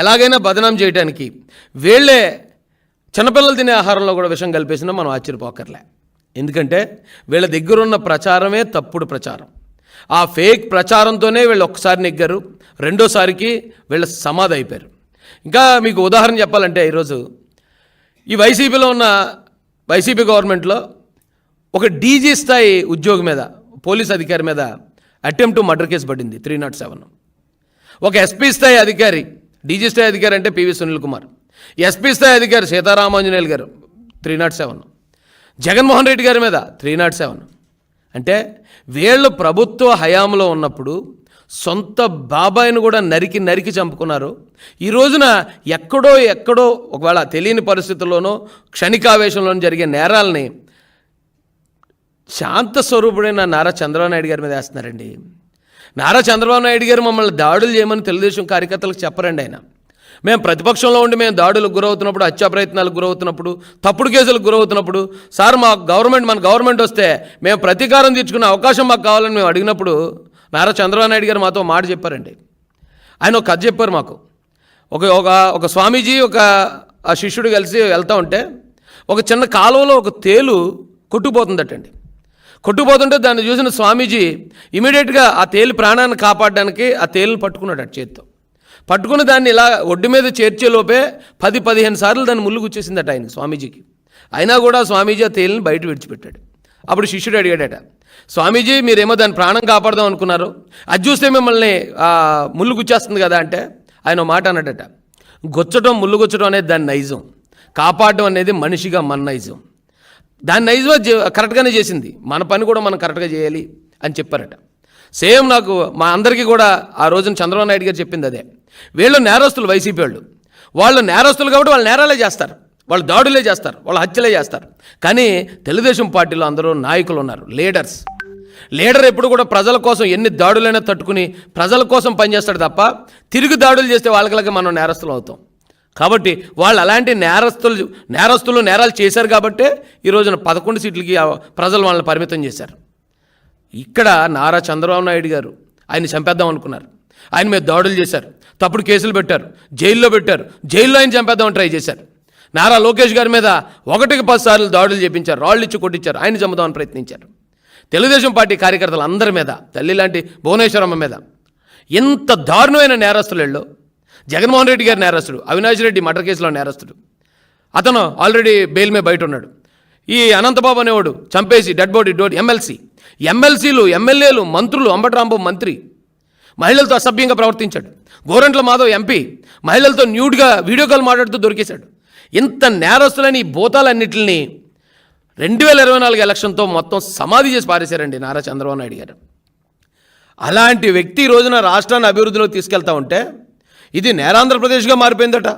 ఎలాగైనా బదనాం చేయడానికి వీళ్ళే చిన్నపిల్లలు తినే ఆహారంలో కూడా విషం కలిపేసినా మనం ఆశ్చర్యపోకర్లే. ఎందుకంటే వీళ్ళ దగ్గర ఉన్న ప్రచారమే తప్పుడు ప్రచారం. ఆ ఫేక్ ప్రచారంతోనే వీళ్ళు ఒక్కసారి నెగ్గారు రెండోసారికి వీళ్ళ సమాధి అయిపోయారు. ఇంకా మీకు ఉదాహరణ చెప్పాలంటే ఈరోజు ఈ వైసీపీలో ఉన్న వైసీపీ గవర్నమెంట్లో ఒక డీజీ స్థాయి ఉద్యోగి మీద పోలీస్ అధికారి మీద అటెంప్ట్ మర్డర్ కేసు పడింది త్రీ నాట్ సెవెన్. ఒక ఎస్పీ స్థాయి అధికారి డీజీ స్థాయి అధికారి అంటే పివి సునీల్ కుమార్. ఎస్పీ స్థాయి అధికారి Sitaramanjaneyulu garu three nought seven. Jaganmohan Reddy గారి మీద త్రీ నాట్ సెవెన్. అంటే వీళ్ళు ప్రభుత్వ హయాంలో ఉన్నప్పుడు సొంత బాబాయిని కూడా నరికి నరికి చంపుకున్నారు. ఈ రోజున ఎక్కడో ఎక్కడో ఒకవేళ తెలియని పరిస్థితుల్లోనో క్షణికావేశంలోనూ జరిగే నేరాలని శాంత స్వరూపుడైన నారా చంద్రబాబు నాయుడు గారి మీద వేస్తున్నారండి. నారా చంద్రబాబు నాయుడు గారు మమ్మల్ని దాడులు చేయమని తెలుగుదేశం కార్యకర్తలకు చెప్పరండి ఆయన. మేము ప్రతిపక్షంలో ఉండి మేము దాడులకు గురవుతున్నప్పుడు హత్యా ప్రయత్నాలకు గురవుతున్నప్పుడు తప్పుడు కేసులకు గురవుతున్నప్పుడు సార్ మా గవర్నమెంట్ మన గవర్నమెంట్ వస్తే మేము ప్రతీకారం తీర్చుకునే అవకాశం మాకు కావాలని మేము అడిగినప్పుడు నారా చంద్రబాబు నాయుడు గారు మాతో మాట చెప్పారండి. ఆయన ఒక కథ చెప్పారు మాకు. ఒక ఒక ఒక స్వామీజీ ఒక ఆ శిష్యుడు కలిసి వెళ్తూ ఉంటే ఒక చిన్న కాలువలో ఒక తేలు కొట్టుకుపోతుందటండి. కొట్టుకుపోతుంటే దాన్ని చూసిన స్వామీజీ ఇమీడియట్గా ఆ తేలు ప్రాణాన్ని కాపాడడానికి ఆ తేలుని పట్టుకున్నాడు అటు చేత్తో. పట్టుకుని దాన్ని ఇలా ఒడ్డు మీద చేర్చేలోపే పది పదిహేను సార్లు దాన్ని ముళ్ళు గుచ్చేసిందట ఆయన స్వామీజీకి. అయినా కూడా స్వామీజీ ఆ తేలిని బయట విడిచిపెట్టాడు. అప్పుడు శిష్యుడు అడిగాడట స్వామీజీ మీరేమో దాని ప్రాణం కాపాడదాం అనుకున్నారు. అది చూస్తే మిమ్మల్ని ఆ, ముళ్ళు గుచ్చేస్తుంది కదా అంటే ఆయన మాట అన్నాడట గుచ్చడం ముళ్ళు గుచ్చడం అనేది దాని నైజం. కాపాడడం అనేది మనిషిగా మన నైజం. దాన్ని నైజం కరెక్ట్గానే చేసింది. మన పని కూడా మనం కరెక్ట్గా చేయాలి అని చెప్పారట. సేమ్ నాకు మా అందరికీ కూడా ఆ రోజున చంద్రబాబు నాయుడు గారు చెప్పింది అదే. వీళ్ళు నేరస్తులు వైసీపీ వాళ్ళు. వాళ్ళు నేరస్తులు కాబట్టి వాళ్ళు నేరాలే చేస్తారు. వాళ్ళు దాడులే చేస్తారు. వాళ్ళు హత్యలే చేస్తారు. కానీ తెలుగుదేశం పార్టీలో అందరూ నాయకులు ఉన్నారు. లీడర్స్. లీడర్ ఎప్పుడు కూడా ప్రజల కోసం ఎన్ని దాడులైనా తట్టుకుని ప్రజల కోసం పనిచేస్తాడు తప్ప తిరిగి దాడులు చేస్తే వాళ్ళకి మనం నేరస్తులు అవుతాం. కాబట్టి వాళ్ళు అలాంటి నేరస్తులు నేరస్తులు నేరాలు చేశారు కాబట్టే ఈ రోజున పదకొండు సీట్లకి ప్రజలు వాళ్ళని పరిమితం చేశారు. ఇక్కడ నారా చంద్రబాబు నాయుడు గారు ఆయన చంపేద్దాం అనుకున్నారు. ఆయన మీద దాడులు చేశారు. తప్పుడు కేసులు పెట్టారు. జైల్లో పెట్టారు. జైల్లో ఆయన చంపేద్దామని ట్రై చేశారు. నారా లోకేష్ గారి మీద ఒకటికి పది సార్లు దాడులు చేపించారు. రాళ్ళు ఇచ్చి కొట్టించారు. ఆయన చంపుదామని ప్రయత్నించారు. తెలుగుదేశం పార్టీ కార్యకర్తలు అందరి మీద తల్లి లాంటి భువనేశ్వరమ్మ మీద ఎంత దారుణమైన నేరస్తులు జగన్మోహన్ రెడ్డి గారి నేరస్తుడు అవినాష్ రెడ్డి మర్డర్ కేసులో నేరస్తుడు. అతను ఆల్రెడీ బెయిల్ మీద బయట ఉన్నాడు. ఈ అనంతబాబు అనేవాడు చంపేసి డెడ్ బాడీ డోడ్ ఎమ్మెల్సీ. ఎమ్మెల్సీలు ఎమ్మెల్యేలు మంత్రులు అంబటరాంబాబు మంత్రి. మహిళలతో అసభ్యంగా ప్రవర్తించాడు. గోరంట్ల మాధవ్ ఎంపీ. మహిళలతో న్యూడ్గా వీడియో కాల్ మాట్లాడుతూ దొరికేశాడు. ఇంత నేరస్తులని ఈ భూతాలన్నింటిని రెండు వేల ఇరవై నాలుగు ఎలక్షన్తో మొత్తం సమాధి చేసి పారేశారండి నారా చంద్రబాబు నాయుడు గారు. అలాంటి వ్యక్తి రోజున రాష్ట్రాన్ని అభివృద్ధిలో తీసుకెళ్తా ఉంటే ఇది నేరాంధ్రప్రదేశ్గా మారిపోయిందట.